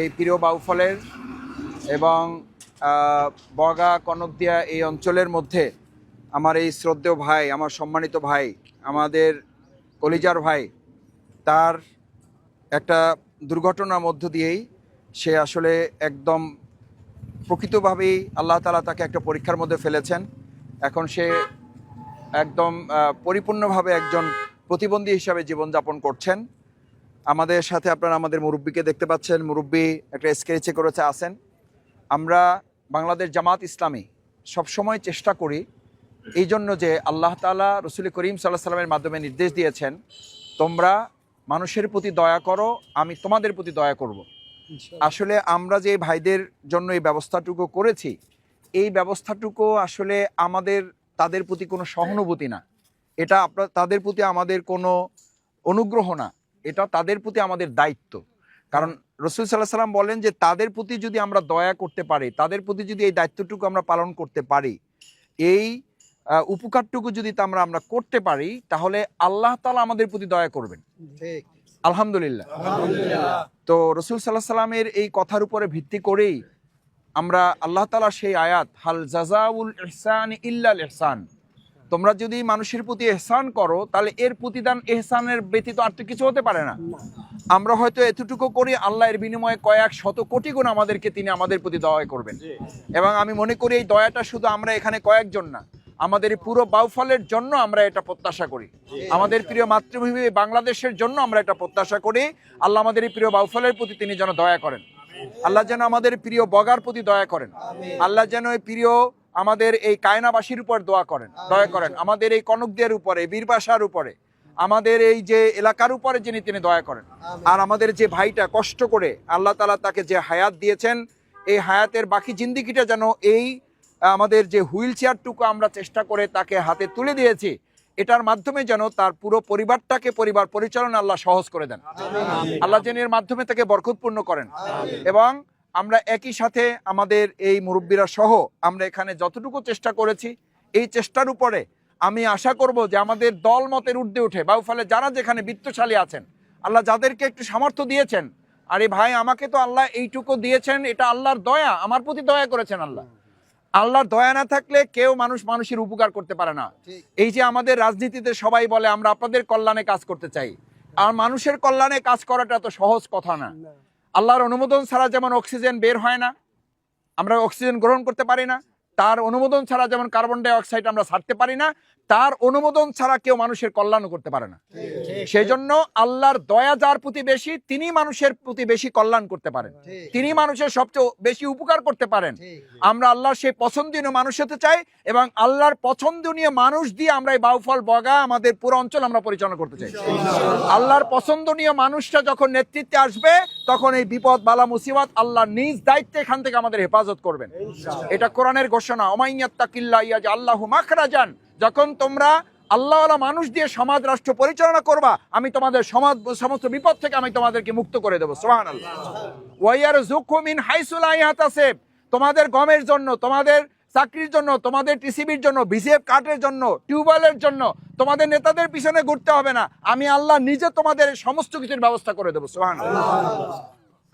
এই প্রিয় বাউফলের এবং বগা কনকদিয়া এই অঞ্চলের মধ্যে আমার এই শ্রদ্ধেয় ভাই, আমার সম্মানিত ভাই, আমাদের কলিজার ভাই, তার একটা দুর্ঘটনার মধ্য দিয়েই সে আসলে একদম প্রকৃতভাবেই আল্লাহ তালা তাকে একটা পরীক্ষার মধ্যে ফেলেছেন। এখন সে একদম পরিপূর্ণভাবে একজন প্রতিবন্ধী হিসাবে জীবনযাপন করছেন। আমাদের সাথে আপনারা আমাদের মুরব্বীকে দেখতে পাচ্ছেন। মুরব্বী একটা স্কেচে করেছে আছেন আমরা বাংলাদেশ জামাত ইসলামী সবসময় চেষ্টা করি এই জন্য যে আল্লাহ তালা রসুল করিম সাল্লাহ সাল্লামের মাধ্যমে নির্দেশ দিয়েছেন তোমরা মানুষের প্রতি দয়া করো আমি তোমাদের প্রতি দয়া করব। আসলে আমরা যে ভাইদের জন্য এই ব্যবস্থাটুকু করেছি এই ব্যবস্থাটুকু আসলে আমাদের তাদের প্রতি কোনো সহানুভূতি না। এটা আপনার তাদের প্রতি আমাদের কোনো অনুগ্রহ না। এটা তাদের প্রতি আমাদের দায়িত্ব। কারণ রসুল সাল্লাহ সাল্লাম বলেন যে তাদের প্রতি যদি আমরা দয়া করতে পারি তাদের প্রতি যদি এই দায়িত্বটুকু আমরা পালন করতে পারি এই উপকারটুকু যদি তা আমরা আমরা করতে পারি তাহলে আল্লাহ তালা আমাদের প্রতি দয়া করবেন। ঠিক। আলহামদুলিল্লাহ। তো রসুল সাল্লাহ সাল্লামের এই কথার উপরে ভিত্তি করেই আমরা আল্লাহ তালা সেই আয়াত হাল জাজাউল ইহসান ইল্লাল ইহসান। তোমরা যদি মানুষের প্রতি এহসান করো তাহলে এর প্রতিদান এহসানের ব্যতীত আর তো কিছু হতে পারে না। আমরা হয়তো এতটুকু করি আল্লাহ এর বিনিময়ে কয়েক শত কোটি গুণ আমাদেরকে তিনি আমাদের প্রতি দয়া করবেন। এবং আমি মনে করি এই দয়াটা শুধু আমরা এখানে কয়েকজন না আমাদের পুরো বাউফলের জন্য আমরা এটা প্রত্যাশা করি। আমাদের প্রিয় মাতৃভূমি বাংলাদেশের জন্য আমরা এটা প্রত্যাশা করি। আল্লাহ আমাদের এই প্রিয় বাউফলের প্রতি তিনি যেন দয়া করেন। আল্লাহ যেন আমাদের প্রিয় বগার প্রতি দয়া করেন। আল্লাহ যেন এই প্রিয় আমাদের এই কায়নাবাসীর উপর দোয়া করেন দয়া করেন। আমাদের এই কনকদের উপরে বীরবাসার উপরে আমাদের এই যে এলাকার উপরে যিনি তিনি দয়া করেন। আর আমাদের যে ভাইটা কষ্ট করে আল্লাহ তালা তাকে যে হায়াত দিয়েছেন এই হায়াতের বাকি জিন্দিগিটা যেন এই আমাদের যে হুইল চেয়ারটুকু আমরা চেষ্টা করে তাকে হাতে তুলে দিয়েছি এটার মাধ্যমে যেন তার পুরো পরিবারটাকে পরিবার পরিচালনা আল্লাহ সহজ করে দেন। আল্লাহ যেন এর মাধ্যমে তাকে বরকতপূর্ণ করেন। এবং আমরা একই সাথে আমাদের এই মুরব্বীরা সহ আমরা এখানে যতটুকু চেষ্টা করেছি এই চেষ্টার উপরে আমি আশা করব যে আমাদের দল মতের ঊর্ধ্বে উঠে বাউফলে যারা যেখানে বৃত্তশালী আছেন আল্লাহ যাদেরকে একটু সামর্থ্য দিয়েছেন আরে ভাই আমাকে তো আল্লাহ এইটুকু দিয়েছেন এটা আল্লাহর দয়া আমার প্রতি দয়া করেছেন আল্লাহ। আল্লাহর দয়া না থাকলে কেউ মানুষ মানুষের উপকার করতে পারে না। এই যে আমাদের রাজনীতিতে সবাই বলে আমরা আপনাদের কল্যাণে কাজ করতে চাই আর মানুষের কল্যাণে কাজ করাটা তো সহজ কথা না। আল্লাহর অনুমোদন ছাড়া যেমন অক্সিজেন বের হয় না, আমরা অক্সিজেন গ্রহণ করতে পারি না, তার অনুমোদন ছাড়া যেমন কার্বন ডাই অক্সাইড আমরা ছাড়তে পারি না, তার অনুমোদন ছাড়া কেউ মানুষের কল্যাণও করতে পারে না। সেই জন্য আল্লাহর দয়া যার প্রতি বেশি, তিনি মানুষের প্রতি বেশি কল্যাণ করতে পারেন। তিনি মানুষের সবচেয়ে বেশি উপকার করতে পারেন। আমরা আল্লাহর সেই পছন্দনীয় মানুষ হতে চাই এবং আল্লাহর পছন্দনীয় মানুষ দিয়ে আমরা এই বাউফল বগা আমাদের পুরো অঞ্চল আমরা পরিচালনা করতে চাই। আল্লাহর পছন্দনীয় মানুষটা যখন নেতৃত্বে আসবে তখন এই বিপদ বালা মুসিবত আল্লাহ নিজ দায়িত্বে এখান থেকে আমাদের হেফাজত করবেন। এটা কোরআনের ঘোষণা ওমাইয়াত্তাকিল্লা ইয়াজ আল্লাহু মাখরাজান। যখন তোমরা আল্লাহওয়ালা মানুষ দিয়ে সমাজ রাষ্ট্র পরিচালনা করবা আমি তোমাদের সমাজ সমস্ত বিপদ থেকে আমি তোমাদেরকে মুক্ত করে দেবো। সোহান আল্লাহ ওয়াইয়ার জুকুমিন হাইসুল আইহাতাসেব তোমাদের গমের জন্য তোমাদের চাকরির জন্য, তোমাদের টিসিবির জন্য, বিসিএফ কার্ডের জন্য, টিউবওয়েলের জন্য, তোমাদের নেতাদের পিছনে ঘুরতে হবে না। আমি আল্লাহ নিজে তোমাদের সমস্ত কিছুর ব্যবস্থা করে দেবো সোহান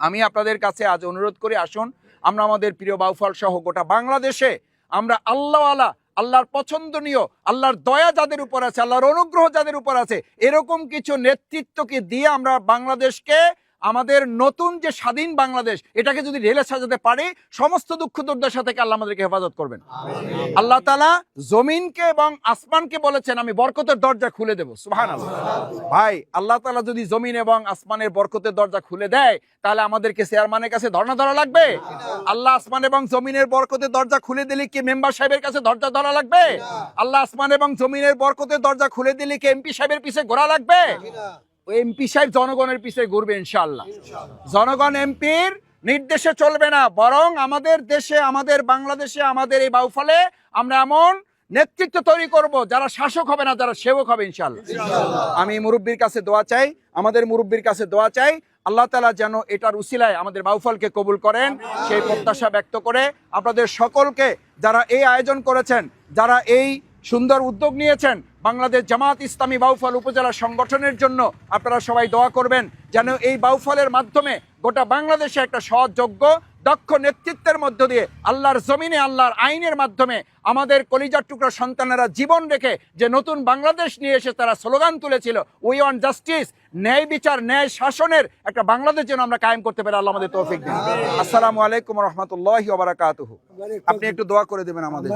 আমি আপনাদের কাছে আজ অনুরোধ করি, আসুন, আমরা আমাদের প্রিয় বাউফল সহ গোটা বাংলাদেশে আমরা আল্লাহওয়ালা, আল্লাহর পছন্দনীয়, আল্লাহর দয়া যাদের উপর আছে, আল্লাহর অনুগ্রহ যাদের উপর আছে, এরকম কিছু নেতৃত্বকে দিয়ে আমরা বাংলাদেশকে আমাদের নতুন যে স্বাধীন বাংলাদেশ এটাকে যদি ঢেলে সাজাতে পারে সমস্ত দুঃখ দুর্দশা থেকে আল্লাহ আমাদেরকে হেফাজত করবেন। আল্লাহ তালা জমিনকে এবং আসমানকে বলেছেন আমি বরকতের দরজা খুলে দেবো। সুহান ভাই আল্লাহ তালা যদি জমিন এবং আসমানের বরকতের দরজা খুলে দেয় তাহলে আমাদেরকে চেয়ারম্যানের কাছে ধর্ণা ধরা লাগবে? আল্লাহ আসমান এবং জমিনের বরকতের দরজা খুলে দিলে কি মেম্বার সাহেবের কাছে দরজা ধরা লাগবে? আল্লাহ আসমান এবং জমিনের বরকতের দরজা খুলে দিলে কি এমপি সাহেবের পিছে ঘোরা লাগবে? এমপি সাহেব জনগণের পিছে ঘুরবে ইনশাল্লাহ জনগণ এমপির নির্দেশে চলবে না বরং আমাদের দেশে আমাদের বাংলাদেশে আমাদের এই বাউফলে আমরা এমন নেতৃত্ব তৈরি করব যারা শাসক হবে না যারা সেবক হবে ইনশাল্লাহ আমি মুরব্বীর কাছে দোয়া চাই আমাদের মুরব্বীর কাছে দোয়া চাই আল্লাহ তালা যেন এটার উসিলায় আমাদের বাউফলকে কবুল করেন সেই প্রত্যাশা ব্যক্ত করে আপনাদের সকলকে যারা এই আয়োজন করেছেন যারা এই সুন্দর উদ্যোগ নিয়েছেন বাংলাদেশ জামাত ইসলামী বাউফল উপজেলা সংগঠনের জন্য। আপনারা সবাই দোয়া করবেন যেন এই বাউফলের মাধ্যমে গোটা বাংলাদেশে একটা সহযোগ্য, দক্ষ নেতৃত্বের মধ্য দিয়ে আল্লাহর জমিনে, আল্লাহর আইনের মাধ্যমে আমাদের কলিজার টুকরা সন্তানেরা জীবন রেখে যে নতুন বাংলাদেশ নিয়ে এসে তারা স্লোগান তুলেছিল উই ওয়ান জাস্টিস ন্যায় বিচার, ন্যায় শাসনের একটা বাংলাদেশ যেন আমরা কায়েম করতে পারি। আল্লাহ আমাদের তৌফিক দিন। আসসালামু আলাইকুম রহমতুল্লাহ আপনি একটু দোয়া করে দেবেন আমাদের